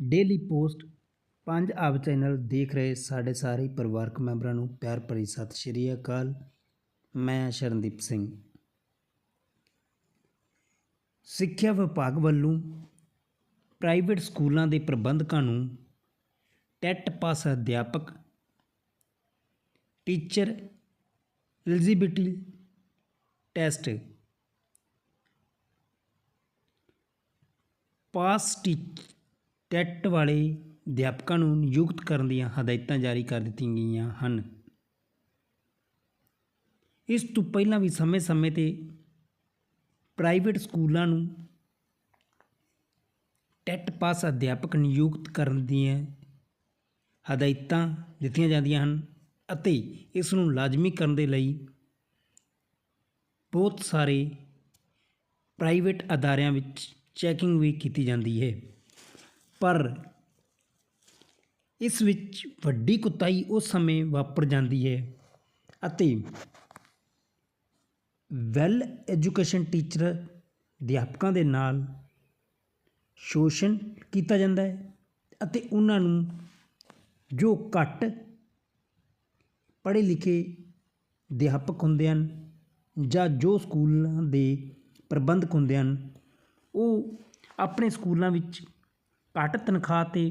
Daily post ਪੰਜ ਆਬ channel ਦੇਖ ਰਹੇ ਸਾਡੇ ਸਾਰੇ ਪਰਿਵਾਰਕ ਮੈਂਬਰਾਂ ਨੂੰ ਪਿਆਰ ਭਰੀ ਸਤਿ ਸ਼੍ਰੀ ਅਕਾਲ। ਮੈਂ ਸ਼ਰਨਦੀਪ ਸਿੰਘ। ਸਿੱਖਿਆ ਵਿਭਾਗ ਵੱਲੋਂ ਪ੍ਰਾਈਵੇਟ ਸਕੂਲਾਂ ਦੇ ਪ੍ਰਬੰਧਕਾਂ ਨੂੰ ਟੈਟ ਪਾਸ ਅਧਿਆਪਕ, teacher eligibility test pass T TET ਵਾਲੇ ਅਧਿਆਪਕਾਂ ਨੂੰ ਨਿਯੁਕਤ ਕਰਨ ਦੀਆਂ ਹਦਾਇਤਾਂ ਜਾਰੀ ਕਰ ਦਿੱਤੀਆਂ ਗਈਆਂ ਹਨ। ਇਸ ਤੋਂ ਪਹਿਲਾਂ ਵੀ ਸਮੇਂ-ਸਮੇਂ ਤੇ ਪ੍ਰਾਈਵੇਟ ਸਕੂਲਾਂ ਨੂੰ ਟੈਟ ਪਾਸ ਅਧਿਆਪਕ ਨਿਯੁਕਤ ਕਰਨ ਦੀਆਂ ਹਦਾਇਤਾਂ ਦਿੱਤੀਆਂ ਜਾਂਦੀਆਂ ਹਨ ਅਤੇ ਇਸ ਨੂੰ ਲਾਜ਼ਮੀ ਕਰਨ ਦੇ ਲਈ ਬਹੁਤ ਸਾਰੇ ਪ੍ਰਾਈਵੇਟ ਅਦਾਰਿਆਂ ਵਿੱਚ ਚੈਕਿੰਗ ਵੀ ਕੀਤੀ ਜਾਂਦੀ ਹੈ। ਪਰ ਇਸ ਵਿੱਚ ਵੱਡੀ ਕੁਤਾਈ ਉਸ ਸਮੇਂ ਵਾਪਰ ਜਾਂਦੀ ਹੈ ਅਤੇ ਵੈਲ ਐਜੂਕੇਸ਼ਨ ਟੀਚਰ ਅਧਿਆਪਕਾਂ ਦੇ ਨਾਲ ਸ਼ੋਸ਼ਣ ਕੀਤਾ ਜਾਂਦਾ ਹੈ ਅਤੇ ਉਹਨਾਂ ਨੂੰ ਜੋ ਘੱਟ ਪੜ੍ਹੇ ਲਿਖੇ ਅਧਿਆਪਕ ਹੁੰਦੇ ਹਨ ਜਾਂ ਜੋ ਸਕੂਲਾਂ ਦੇ ਪ੍ਰਬੰਧਕ ਹੁੰਦੇ ਹਨ, ਉਹ ਆਪਣੇ ਸਕੂਲਾਂ ਵਿੱਚ ਘੱਟ ਤਨਖਾਹ 'ਤੇ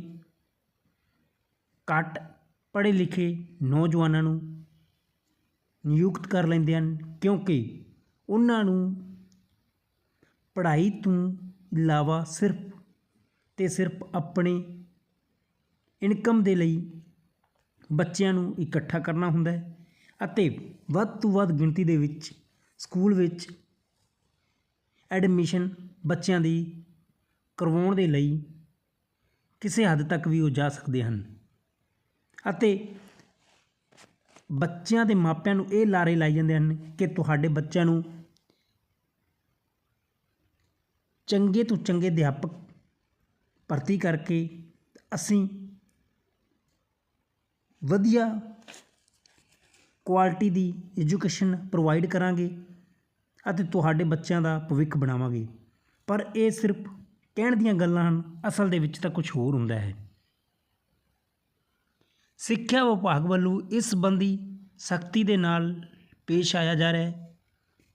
ਘੱਟ ਪੜ੍ਹੇ ਲਿਖੇ ਨੌਜਵਾਨਾਂ ਨੂੰ ਨਿਯੁਕਤ ਕਰ ਲੈਂਦੇ ਹਨ, ਕਿਉਂਕਿ ਉਹਨਾਂ ਨੂੰ ਪੜ੍ਹਾਈ ਤੋਂ ਇਲਾਵਾ ਸਿਰਫ ਤੇ ਸਿਰਫ ਆਪਣੇ ਇਨਕਮ ਦੇ ਲਈ ਬੱਚਿਆਂ ਨੂੰ ਇਕੱਠਾ ਕਰਨਾ ਹੁੰਦਾ ਹੈ ਅਤੇ ਵੱਧ ਤੋਂ ਵੱਧ ਗਿਣਤੀ ਦੇ ਵਿੱਚ, ਸਕੂਲ ਵਿੱਚ ਐਡਮਿਸ਼ਨ ਬੱਚਿਆਂ ਦੀ ਕਰਵਾਉਣ ਦੇ ਲਈ ਕਿਸੇ ਹੱਦ ਤੱਕ ਵੀ ਉਹ ਜਾ ਸਕਦੇ ਹਨ। ਅਤੇ ਬੱਚਿਆਂ ਦੇ ਮਾਪਿਆਂ ਨੂੰ ਇਹ ਲਾਰੇ ਲਾਈ ਜਾਂਦੇ ਹਨ ਕਿ ਤੁਹਾਡੇ ਬੱਚਿਆਂ ਨੂੰ ਚੰਗੇ ਤੋਂ ਚੰਗੇ ਅਧਿਆਪਕ ਭਰਤੀ ਕਰਕੇ ਅਸੀਂ ਵਧੀਆ ਕੁਆਲਿਟੀ ਦੀ ਐਜੂਕੇਸ਼ਨ ਪ੍ਰੋਵਾਈਡ ਕਰਾਂਗੇ ਅਤੇ ਤੁਹਾਡੇ ਬੱਚਿਆਂ ਦਾ ਭਵਿੱਖ ਬਣਾਵਾਂਗੇ। ਪਰ ਇਹ ਸਿਰਫ ਕਹਿਣ ਦੀਆਂ ਗੱਲਾਂ ਹਨ, ਅਸਲ ਦੇ ਵਿੱਚ ਤਾਂ ਕੁਝ ਹੋਰ ਹੁੰਦਾ ਹੈ। ਸਿੱਖਿਆ ਵਿਭਾਗ ਵੱਲੋਂ ਇਸ ਸੰਬੰਧੀ ਸਖਤੀ ਦੇ ਨਾਲ ਪੇਸ਼ ਆਇਆ ਜਾ ਰਿਹਾ ਹੈ।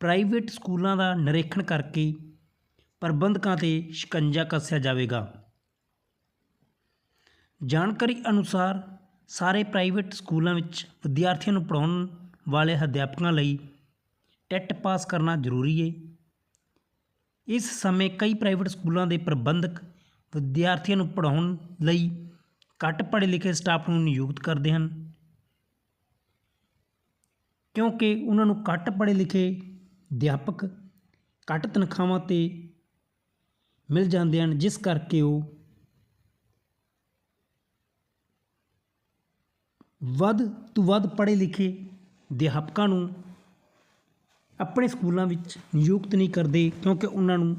ਪ੍ਰਾਈਵੇਟ ਸਕੂਲਾਂ ਦਾ ਨਿਰੀਖਣ ਕਰਕੇ ਪ੍ਰਬੰਧਕਾਂ ਤੇ ਸ਼ਿਕੰਜਾ ਕੱਸਿਆ ਜਾਵੇਗਾ। ਜਾਣਕਾਰੀ ਅਨੁਸਾਰ ਸਾਰੇ ਪ੍ਰਾਈਵੇਟ ਸਕੂਲਾਂ ਵਿੱਚ ਵਿਦਿਆਰਥੀਆਂ ਨੂੰ ਪੜ੍ਹਾਉਣ ਵਾਲੇ ਅਧਿਆਪਕਾਂ ਲਈ ਟੈਟ ਪਾਸ ਕਰਨਾ ਜ਼ਰੂਰੀ ਹੈ। ਇਸ ਸਮੇਂ ਕਈ ਪ੍ਰਾਈਵੇਟ ਸਕੂਲਾਂ ਦੇ ਪ੍ਰਬੰਧਕ ਵਿਦਿਆਰਥੀਆਂ ਨੂੰ ਪੜ੍ਹਾਉਣ ਲਈ ਘੱਟ ਪੜ੍ਹੇ ਲਿਖੇ ਸਟਾਫ ਨੂੰ ਨਿਯੁਕਤ ਕਰਦੇ ਹਨ, ਕਿਉਂਕਿ ਉਹਨਾਂ ਨੂੰ ਘੱਟ ਪੜ੍ਹੇ ਲਿਖੇ ਅਧਿਆਪਕ ਘੱਟ ਤਨਖਾਹਾਂ 'ਤੇ ਮਿਲ ਜਾਂਦੇ ਹਨ, ਜਿਸ ਕਰਕੇ ਉਹ ਵੱਧ ਤੋਂ ਵੱਧ ਪੜ੍ਹੇ ਲਿਖੇ ਅਧਿਆਪਕਾਂ ਨੂੰ ਆਪਣੇ ਸਕੂਲਾਂ ਵਿੱਚ ਨਿਯੁਕਤ ਨਹੀਂ ਕਰਦੇ ਕਿਉਂਕਿ ਉਹਨਾਂ ਨੂੰ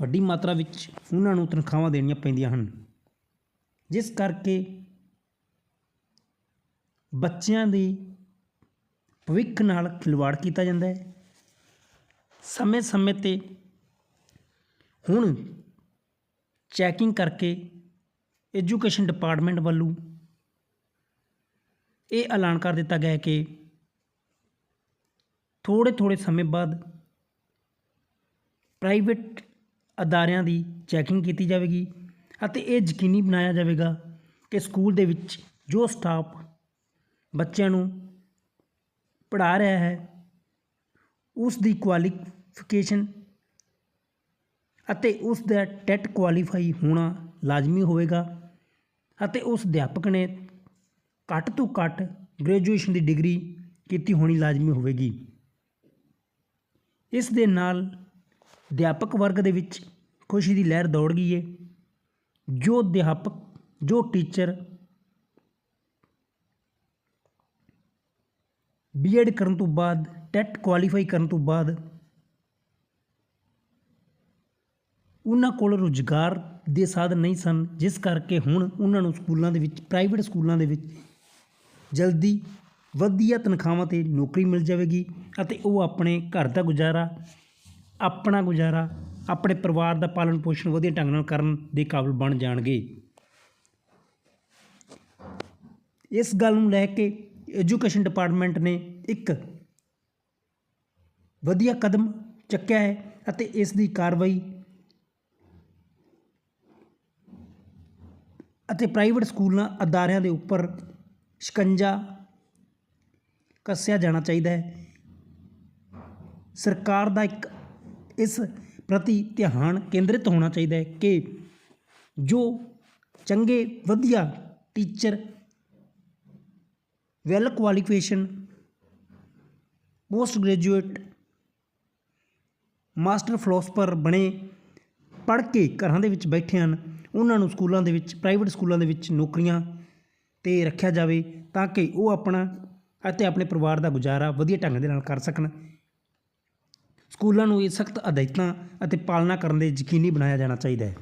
ਵੱਡੀ ਮਾਤਰਾ ਵਿੱਚ ਉਹਨਾਂ ਨੂੰ ਤਨਖਾਹਾਂ ਦੇਣੀਆਂ ਪੈਂਦੀਆਂ ਹਨ। ਜਿਸ ਕਰਕੇ ਬੱਚਿਆਂ ਦੇ ਭਵਿੱਖ ਨਾਲ ਖਿਲਵਾੜ ਕੀਤਾ ਜਾਂਦਾ ਹੈ। ਸਮੇਂ ਸਮੇਂ ਤੇ ਹੁਣ ਚੈਕਿੰਗ ਕਰਕੇ ਐਜੂਕੇਸ਼ਨ ਡਿਪਾਰਟਮੈਂਟ ਵੱਲੋਂ ਇਹ ਐਲਾਨ ਕਰ ਦਿੱਤਾ ਗਿਆ ਕਿ ਥੋੜ੍ਹੇ ਥੋੜ੍ਹੇ ਸਮੇਂ ਬਾਅਦ ਪ੍ਰਾਈਵੇਟ ਅਦਾਰਿਆਂ ਦੀ ਚੈਕਿੰਗ ਕੀਤੀ ਜਾਵੇਗੀ ਅਤੇ ਇਹ ਯਕੀਨੀ ਬਣਾਇਆ ਜਾਵੇਗਾ ਕਿ ਸਕੂਲ ਦੇ ਵਿੱਚ ਜੋ ਸਟਾਫ ਬੱਚਿਆਂ ਨੂੰ ਪੜ੍ਹਾ ਰਿਹਾ ਹੈ, ਉਸ ਦੀ ਕੁਆਲੀਫਿਕੇਸ਼ਨ ਅਤੇ ਉਸ ਦਾ ਟੈਟ ਕੁਆਲੀਫਾਈ ਹੋਣਾ ਲਾਜ਼ਮੀ ਹੋਵੇਗਾ ਅਤੇ ਉਸ ਅਧਿਆਪਕ ਨੇ ਘੱਟ ਤੋਂ ਘੱਟ ਗ੍ਰੈਜੂਏਸ਼ਨ ਦੀ ਡਿਗਰੀ ਕੀਤੀ ਹੋਣੀ ਲਾਜ਼ਮੀ ਹੋਵੇਗੀ। ਇਸ ਦੇ ਨਾਲ ਅਧਿਆਪਕ ਵਰਗ ਦੇ ਵਿੱਚ ਖੁਸ਼ੀ ਦੀ ਲਹਿਰ ਦੌੜ ਗਈ ਹੈ ਜੋ ਅਧਿਆਪਕ, ਜੋ ਟੀਚਰ ਬੀਐਡ ਕਰਨ ਤੋਂ ਬਾਅਦ ਟੈਟ ਕੁਆਲੀਫਾਈ ਕਰਨ ਤੋਂ ਬਾਅਦ ਉਹਨਾਂ ਕੋਲ ਰੁਜ਼ਗਾਰ ਦੇ ਸਾਧਨ ਨਹੀਂ ਸਨ, ਜਿਸ ਕਰਕੇ ਹੁਣ ਉਹਨਾਂ ਨੂੰ ਸਕੂਲਾਂ ਦੇ ਵਿੱਚ ਪ੍ਰਾਈਵੇਟ ਸਕੂਲਾਂ ਦੇ ਵਿੱਚ ਜਲਦੀ ਵਧੀਆ ਤਨਖਾਹਾਂ 'ਤੇ ਨੌਕਰੀ ਮਿਲ ਜਾਵੇਗੀ ਅਤੇ ਉਹ ਆਪਣੇ ਘਰ ਦਾ ਗੁਜ਼ਾਰਾ, ਆਪਣਾ ਗੁਜ਼ਾਰਾ, ਆਪਣੇ ਪਰਿਵਾਰ ਦਾ ਪਾਲਣ ਪੋਸ਼ਣ ਵਧੀਆ ਢੰਗ ਨਾਲ ਕਰਨ ਦੇ ਕਾਬਿਲ ਬਣ ਜਾਣਗੇ। ਇਸ ਗੱਲ ਨੂੰ ਲੈ ਕੇ ਐਜੂਕੇਸ਼ਨ ਡਿਪਾਰਟਮੈਂਟ ਨੇ ਇੱਕ ਵਧੀਆ ਕਦਮ ਚੱਕਿਆ ਹੈ ਅਤੇ ਇਸ ਦੀ ਕਾਰਵਾਈ ਅਤੇ ਪ੍ਰਾਈਵੇਟ ਸਕੂਲਾਂ ਅਦਾਰਿਆਂ ਦੇ ਉੱਪਰ ਸ਼ਿਕੰਜਾ ਕੱਸਿਆ ਜਾਣਾ ਚਾਹੀਦਾ ਹੈ। ਸਰਕਾਰ ਦਾ ਇੱਕ ਇਸ ਪ੍ਰਤੀ ਧਿਆਨ ਕੇਂਦਰਿਤ ਹੋਣਾ ਚਾਹੀਦਾ ਹੈ ਕਿ ਜੋ ਚੰਗੇ, ਵਧੀਆ teacher well qualification, post graduate master philosopher ਬਣੇ, ਪੜ੍ਹ ਕੇ ਘਰਾਂ ਦੇ ਵਿੱਚ ਬੈਠੇ ਹਨ, ਉਹਨਾਂ ਨੂੰ ਸਕੂਲਾਂ ਦੇ ਵਿੱਚ, ਪ੍ਰਾਈਵੇਟ ਸਕੂਲਾਂ ਦੇ ਵਿੱਚ ਨੌਕਰੀਆਂ ਤੇ ਰੱਖਿਆ ਜਾਵੇ ਤਾਂ ਕਿ ਉਹ ਆਪਣਾ ਅਤੇ ਆਪਣੇ ਪਰਿਵਾਰ ਦਾ ਗੁਜ਼ਾਰਾ ਵਧੀਆ ਢੰਗ ਦੇ ਨਾਲ ਕਰ ਸਕਣ। ਸਕੂਲਾਂ ਨੂੰ ਇਹ ਸਖਤ ਹਦਾਇਤਾਂ ਅਤੇ ਪਾਲਣਾ ਕਰਨ ਦੇ ਯਕੀਨੀ ਬਣਾਇਆ ਜਾਣਾ ਚਾਹੀਦਾ ਹੈ।